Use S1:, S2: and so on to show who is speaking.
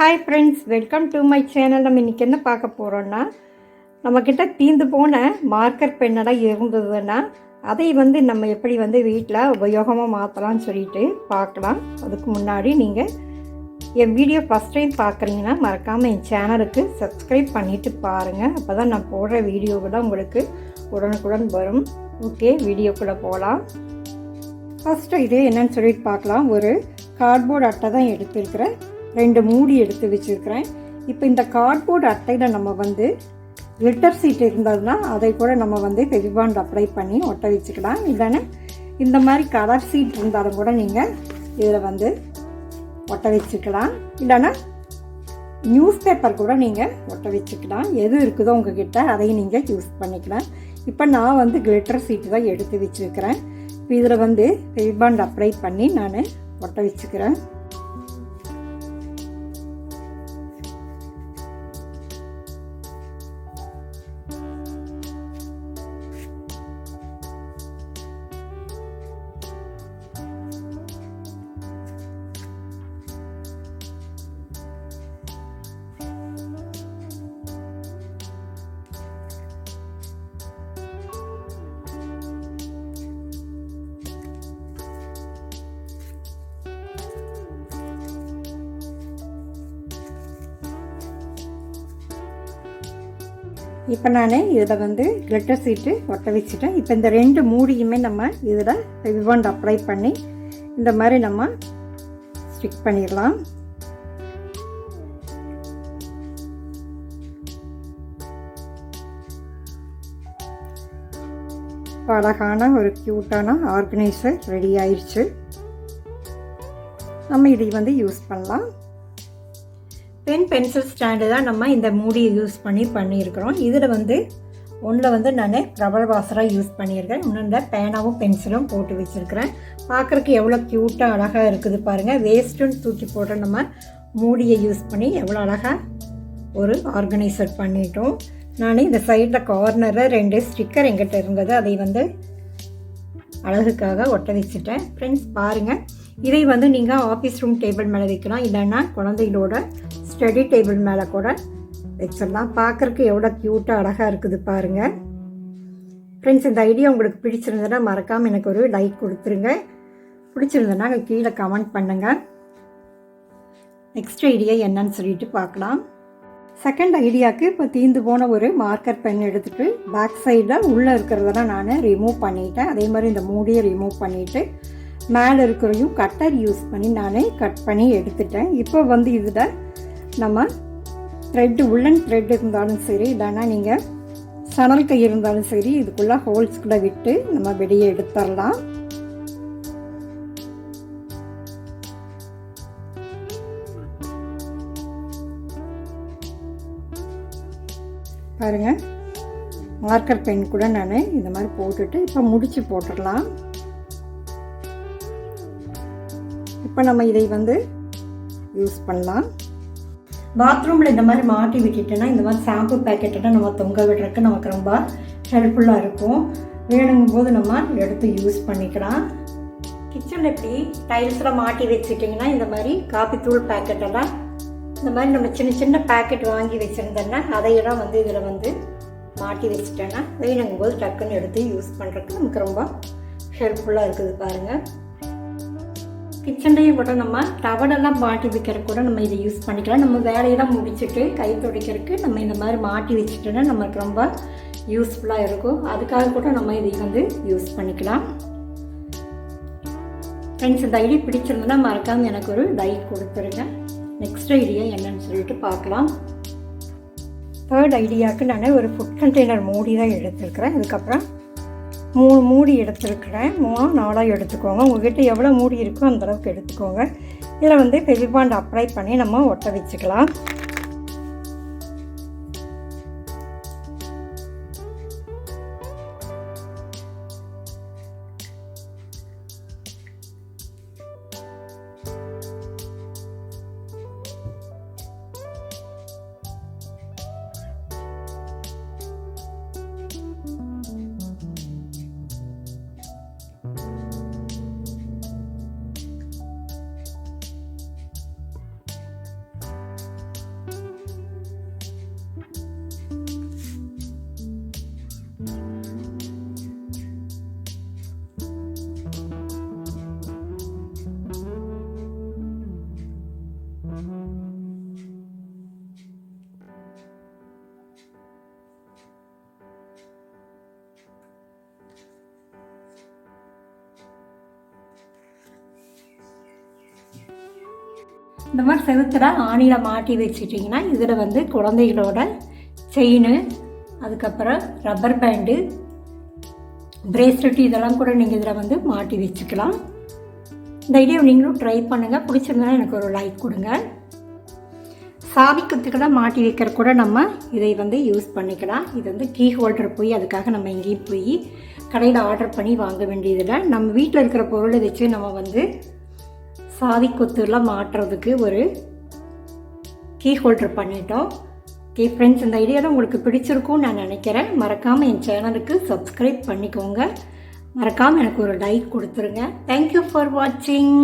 S1: Hi friends welcome to my channel நம்ம இன்றைக்கி என்ன பார்க்க போகிறோன்னா நம்மக்கிட்ட தீந்து போன மார்க்கர் பெண்ணெல்லாம் இருந்ததுன்னா அதை வந்து நம்ம எப்படி வந்து வீட்டில் உபயோகமாக மாற்றலாம்னு சொல்லிட்டு பார்க்கலாம். அதுக்கு முன்னாடி நீங்கள் என் வீடியோ ஃபஸ்ட் டைம் பார்க்குறீங்கன்னா மறக்காமல் என் சேனலுக்கு சப்ஸ்கிரைப் பண்ணிவிட்டு பாருங்கள் அப்போ தான் நான் போடுற வீடியோவில் உங்களுக்கு உடனுக்குடன் வரும். ஓகே வீடியோக்குள்ளே போகலாம் ஃபஸ்ட்டு இது என்னன்னு சொல்லிட்டு பார்க்கலாம். ஒரு கார்ட்போர்ட் அட்டை தான் எடுத்திருக்கிறேன் ரெண்டு மூடி எடுத்து வச்சுருக்கிறேன். இப்போ இந்த கார்ட்போர்ட் அட்டையில் நம்ம வந்து லிட்டர் சீட் இருந்ததுன்னா அதை கூட நம்ம வந்து பெரிபாண்ட் அப்ளை பண்ணி ஒட்ட வச்சுக்கலாம். இல்லைன்னா இந்த மாதிரி கலர் சீட் இருந்தாலும் கூட நீங்கள் இதில் வந்து ஒட்ட வச்சுக்கலாம். இல்லைன்னா நியூஸ் பேப்பர் கூட நீங்கள் ஒட்ட வச்சுக்கலாம். எது இருக்குதோ உங்ககிட்ட அதையும் நீங்கள் யூஸ் பண்ணிக்கலாம். இப்போ நான் வந்து கிளிட்டர் சீட்டு தான் எடுத்து வச்சுருக்கிறேன். இப்போ இதில் வந்து ஃபெவிபாண்ட் அப்ளை பண்ணி நான் ஒட்ட வச்சுக்கிறேன். இப்போ நான் இதில் வந்து லெட்டர் சீட்டு ஒட்ட வச்சுட்டேன். இப்போ இந்த ரெண்டு மூடியுமே நம்ம இதில் ரிபண்ட் அப்ளை பண்ணி இந்த மாதிரி நம்ம ஸ்டிக் பண்ணிடலாம். அழகான ஒரு க்யூட்டான ஆர்கனைசர் ரெடி ஆயிடுச்சு நம்ம இதை வந்து யூஸ் பண்ணலாம். பென் பென்சில் ஸ்டாண்டு தான் நம்ம இந்த மூடியை யூஸ் பண்ணி பண்ணியிருக்கிறோம். இதில் வந்து ஒன்றில் வந்து நான் ரபர் வாசராக யூஸ் பண்ணியிருக்கேன். இன்னொன்று பேனாவும் பென்சிலும் போட்டு வச்சுருக்கிறேன். பார்க்குறக்கு எவ்வளோ க்யூட்டாக அழகாக இருக்குது பாருங்கள் வேஸ்ட்டுன்னு தூக்கி போட்டு நம்ம மூடியை யூஸ் பண்ணி எவ்வளோ அழகாக ஒரு ஆர்கனைசர் பண்ணிட்டோம். நான் இந்த சைடில் கார்னரில் ரெண்டு ஸ்டிக்கர் எங்கிட்ட இருந்தது. அதை வந்து அழகுக்காக ஒட்ட வச்சுட்டேன். ஃப்ரெண்ட்ஸ் பாருங்கள் இதை வந்து நீங்கள் ஆஃபீஸ் ரூம் டேபிள் மேலே வைக்கலாம். இல்லைன்னா குழந்தைகளோட ஸ்டடி டேபிள் மேலே கூட வச்சிடலாம். பார்க்குறக்கு எவ்வளோ க்யூட்டாக அழகாக இருக்குது பாருங்கள் ஃப்ரெண்ட்ஸ் இந்த ஐடியா உங்களுக்கு பிடிச்சிருந்ததுன்னா மறக்காமல் எனக்கு ஒரு லைக் கொடுத்துருங்க. பிடிச்சிருந்ததுன்னா கீழே கமெண்ட் பண்ணுங்கள் நெக்ஸ்ட் ஐடியா என்னன்னு சொல்லிட்டு பார்க்கலாம். செகண்ட் ஐடியாவுக்கு இப்போ தீந்து போன ஒரு மார்க்கர் பென் எடுத்துகிட்டு பேக் சைடில் உள்ளே இருக்கிறதெல்லாம் நான் ரிமூவ் பண்ணிட்டேன். அதே மாதிரி இந்த மூடியை ரிமூவ் பண்ணிவிட்டு மேலே இருக்கிறதையும் கட்டர் யூஸ் பண்ணி நான் கட் பண்ணி எடுத்துட்டேன். இப்போ வந்து இதில் நம்ம த்ரெட்டு உள்ளன் த்ரெட் இருந்தாலும் சரி இல்லைன்னா நீங்கள் சணல் கை இருந்தாலும் சரி இதுக்குள்ளே ஹோல்ஸ்குள்ளே விட்டு நம்ம வெளியே எடுத்துடலாம். பாருங்கள் மார்க்கர் பென் கூட நான் இந்த மாதிரி போட்டுட்டு இப்போ முடிச்சு போட்டுடலாம். இப்போ நம்ம இதை வந்து யூஸ் பண்ணலாம். பாத்ரூமில் இந்த மாதிரி மாட்டி விட்டுட்டோன்னா இந்த மாதிரி ஷாம்பு பேக்கெட்டை நம்ம தொங்க விடுறதுக்கு நமக்கு ரொம்ப ஹெல்ப்ஃபுல்லாக இருக்கும். வேணுங்கும் போது நம்ம எடுத்து யூஸ் பண்ணிக்கலாம். கிச்சனில் எப்படி டைல்ஸில் மாட்டி வச்சுட்டிங்கன்னா இந்த மாதிரி காப்பித்தூள் பேக்கெட்டெல்லாம் இந்த மாதிரி நம்ம சின்ன சின்ன பேக்கெட் வாங்கி வச்சுருந்தோன்னா அதையெல்லாம் வந்து இதில் வந்து மாட்டி வச்சுட்டேன்னா வேணுங்கும் போது டக்குன்னு எடுத்து யூஸ் பண்ணுறதுக்கு நமக்கு ரொம்ப ஹெல்ப்ஃபுல்லாக இருக்குது பாருங்கள் கிச்சன்லேயும் கூட நம்ம டவலெல்லாம் மாட்டி வைக்கிறதுக்கு கூட நம்ம இதை யூஸ் பண்ணிக்கலாம். நம்ம வேலையெல்லாம் முடிச்சுட்டு கை துடைக்கிறதுக்கு நம்ம இந்த மாதிரி மாட்டி வச்சுட்டோன்னா நமக்கு ரொம்ப யூஸ்ஃபுல்லாக இருக்கும். அதுக்காக கூட நம்ம இதை வந்து யூஸ் பண்ணிக்கலாம். ஃப்ரெண்ட்ஸ் இந்த ஐடி பிடிச்சிருந்ததுன்னா மறக்காமல் எனக்கு ஒரு லைக் கொடுத்துருங்க. நெக்ஸ்ட் ஐடியா என்னன்னு சொல்லிட்டு பார்க்கலாம். தேர்ட் ஐடியாவுக்கு நான் ஒரு ஃபுட் கண்டெய்னர் மூடி தான் எடுத்துருக்கிறேன். அதுக்கப்புறம் மூணு மூடி எடுத்துருக்கிறேன். மூணாக நாலாக எடுத்துக்கோங்க. உங்கள்கிட்ட எவ்வளோ மூடி இருக்கோ அந்தளவுக்கு எடுத்துக்கோங்க. இதில் வந்து பெவிபாண்ட் அப்ளை பண்ணி நம்ம ஒட்ட வச்சுக்கலாம். இந்த மாதிரி செவுத்துல ஆணியில் மாட்டி வச்சிட்டிங்கன்னா இதில் வந்து குழந்தைகளோட செயின் அதுக்கப்புறம் ரப்பர் பேண்டு பிரேஸ்லெட் இதெல்லாம் கூட நீங்கள் இதில் வந்து மாட்டி வச்சுக்கலாம். இந்த ஐடியா நீங்களும் ட்ரை பண்ணுங்கள் பிடிச்சிருந்தா எனக்கு ஒரு லைக் கொடுங்க. சாவி குத்துக்கெல்லாம் மாட்டி வைக்கிற கூட நம்ம இதை வந்து யூஸ் பண்ணிக்கலாம். இது வந்து கீ ஹோல்டர் போய் அதுக்காக நம்ம எங்கேயும் போய் கடையில் ஆர்டர் பண்ணி வாங்க வேண்டியதில்லை. நம்ம வீட்டில் இருக்கிற பொருளை வச்சு நம்ம வந்து சாவி கொத்துலாம் மாட்டுறதுக்கு ஒரு கீ ஹோல்டர் பண்ணிட்டோம். ஓகே ஃப்ரெண்ட்ஸ் இந்த ஐடியாவில் உங்களுக்கு பிடிச்சிருக்கும்னு நான் நினைக்கிறேன். மறக்காமல் என் சேனலுக்கு சப்ஸ்கிரைப் பண்ணிக்கோங்க. மறக்காமல் எனக்கு ஒரு லைக் கொடுத்துருங்க. தேங்க்யூ ஃபார் வாட்சிங்